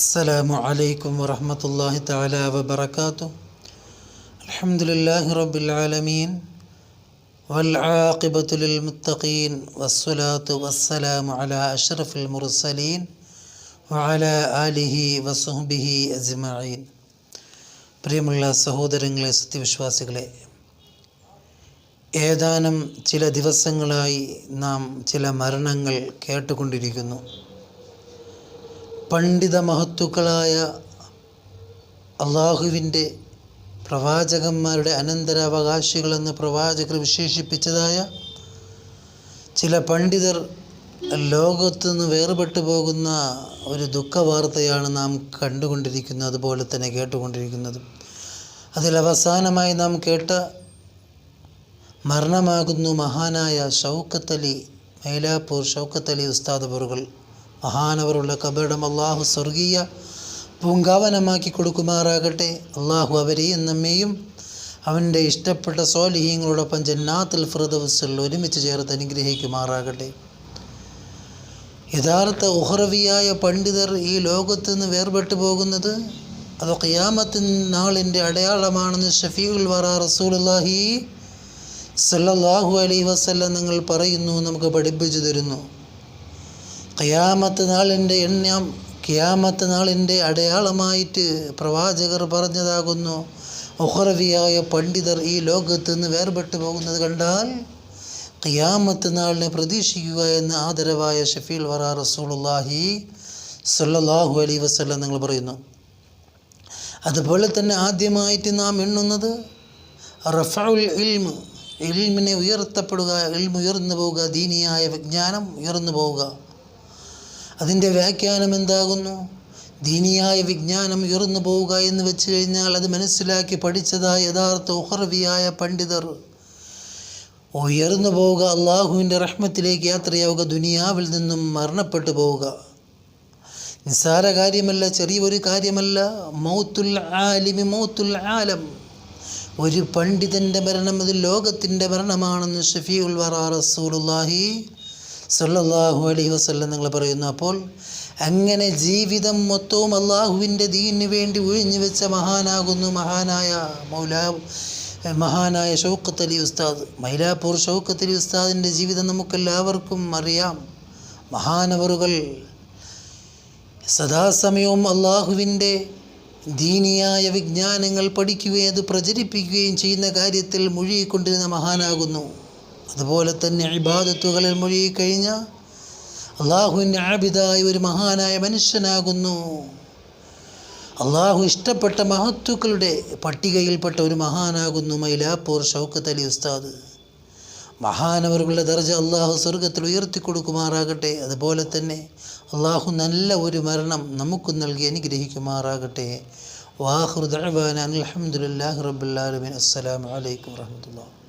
السلام عليكم ورحمة الله تعالى وبركاته الحمد لله رب العالمين والعاقبة للمتقين والصلاة والسلام على أشرف المرسلين وعلى آله وصحبه أجمعين പ്രിയമുള്ള സഹോദരങ്ങളെ സത്യവിശ്വാസികളെ ഏതാനും ചില ദിവസങ്ങളായി നാം ചില മരണങ്ങൾ കേട്ടുകൊണ്ടിരിക്കുന്നു പണ്ഡിത മഹത്തുക്കളായ അള്ളാഹുവിന്റെ പ്രവാചകന്മാരുടെ അനന്തരാവകാശികളെന്ന് പ്രവാചകർ വിശേഷിപ്പിച്ചതായ ചില പണ്ഡിതർ ലോകത്തു നിന്ന് വേർപെട്ടു പോകുന്ന ഒരു ദുഃഖവാർത്തയാണ് നാം കണ്ടുകൊണ്ടിരിക്കുന്നത് അതുപോലെ തന്നെ കേട്ടുകൊണ്ടിരിക്കുന്നത്. അതിൽ അവസാനമായി നാം കേട്ട മരണമാകുന്നു മഹാനായ ഷൗക്കത്തലി മൈലാപ്പൂർ ഷൗക്കത്തലി ഉസ്താദ് ബറുകൾ മഹാനവറുള്ള കബറിടം അള്ളാഹു സ്വർഗീയ പൂങ്കാവനമാക്കി കൊടുക്കുമാറാകട്ടെ. അള്ളാഹു അവരെയും നമ്മെയും അവന്റെ ഇഷ്ടപ്പെട്ട സ്വാലിഹീങ്ങളോടൊപ്പം ജന്നാത്തുൽ ഫിറദവസിൽ ഒരുമിച്ച് ചേർത്ത് അനുഗ്രഹിക്കുമാറാകട്ടെ. യഥാർത്ഥ ഉഹറവിയായ പണ്ഡിതർ ഈ ലോകത്ത് നിന്ന് വേർപെട്ടു പോകുന്നത് അത് ഖിയാമത്തിൻ നാളിന്റെ അടയാളമാണെന്ന് ഷഫീഉൽ വറ റസൂലുള്ളാഹി സല്ലല്ലാഹു അലൈഹി വസല്ലം നിങ്ങൾ പറയുന്നു നമുക്ക് പഠിപ്പിച്ചു തരുന്നു. ഖിയാമത്ത് നാളിന്റെ എണ്ണം ഖിയാമത്ത് നാളിന്റെ അടയാളമായിട്ട് പ്രവാചകർ പറഞ്ഞതാകുന്നു. ഉഹറവിയായ പണ്ഡിതർ ഈ ലോകത്ത് നിന്ന് വേർപെട്ടു പോകുന്നത് കണ്ടാൽ ഖിയാമത്ത് നാളിനെ പ്രതീക്ഷിക്കുക എന്ന് ആദരവായ ഷഫീൽ വറ റസൂലുള്ളാഹി സല്ലാഹു അലൈഹി വസല്ലം നിങ്ങൾ പറയുന്നു. അതുപോലെ തന്നെ ആദ്യമായിട്ട് നാം എണ്ണുന്നത് റഫഉൽ ഇൽമ് ഇൽമിനെ ഉയർത്തപ്പെടുക ഇൽമ് ഉയർന്നു പോവുക ദീനിയായ വിജ്ഞാനം ഉയർന്നു പോവുക. അതിന്റെ വ്യാഖ്യാനം എന്താകുന്നു? ദീനിയായ വിജ്ഞാനം ഉയർന്നു പോവുക എന്ന് വെച്ച് കഴിഞ്ഞാൽ അത് മനസ്സിലാക്കി പഠിച്ചതായ യഥാർത്ഥ ഉഹർവിയായ പണ്ഡിതർ. ഉയർന്നു പോവുക അള്ളാഹുവിന്റെ റഹ്മത്തിലേക്ക് യാത്രയാവുക ദുനിയാവിൽ നിന്നും മരണപ്പെട്ടു പോവുക. നിസ്സാര കാര്യമല്ല ചെറിയൊരു കാര്യമല്ല. മൗത്തുൽ ആലിമി മൗത്തുൽ ആലം. ഒരു പണ്ഡിതന്റെ മരണം അത് ലോകത്തിന്റെ മരണമാണെന്ന് ഷഫീഉൽ വറ റസൂലുള്ളാഹി സല്ലല്ലാഹു അലൈഹി വസല്ലം നിങ്ങൾ പറയുന്നു അപ്പോൾ അങ്ങനെ ജീവിതം മൊത്തവും അള്ളാഹുവിന്റെ ദീനിന് വേണ്ടി ഒഴിഞ്ഞു വെച്ച മഹാനാകുന്നു മഹാനായ മൗലാ മഹാനായ ഷൗക്കത്ത് അലി ഉസ്താദ്. മൈലാപ്പൂർ ഷൗക്കത്ത് അലി ഉസ്താദിന്റെ ജീവിതം നമുക്കെല്ലാവർക്കും അറിയാം. മഹാനവറുകൾ സദാസമയവും അള്ളാഹുവിന്റെ ദീനിയായ വിജ്ഞാനങ്ങൾ പഠിക്കുകയും അത് പ്രചരിപ്പിക്കുകയും ചെയ്യുന്ന കാര്യത്തിൽ മുഴുകിക്കൊണ്ടിരുന്ന മഹാനാകുന്നു. അതുപോലെ തന്നെ ഇബാദത്തുകളിൽ മുഴുകിക്കഴിഞ്ഞ അള്ളാഹുവിന്റെ ആബിതായ ഒരു മഹാനായ മനുഷ്യനാകുന്നു. അള്ളാഹു ഇഷ്ടപ്പെട്ട മഹത്തുക്കളുടെ പട്ടികയിൽപ്പെട്ട ഒരു മഹാനാകുന്നു മൈലാപ്പൂർ ഷൗക്കത്ത് അലി ഉസ്താദ്. മഹാനവറുകളുടെ ദർജ അള്ളാഹു സ്വർഗത്തിൽ ഉയർത്തി കൊടുക്കുമാറാകട്ടെ അതുപോലെ തന്നെ അള്ളാഹു നല്ല ഒരു മരണം നമുക്ക് നൽകി അനുഗ്രഹിക്കുമാറാകട്ടെ. വാഹുദാൻ അലഹമുല്ലാ റബ്ബുല്ലാലമിൻ അസ്സലാമലൈക്കും വാഹമത്തുള്ള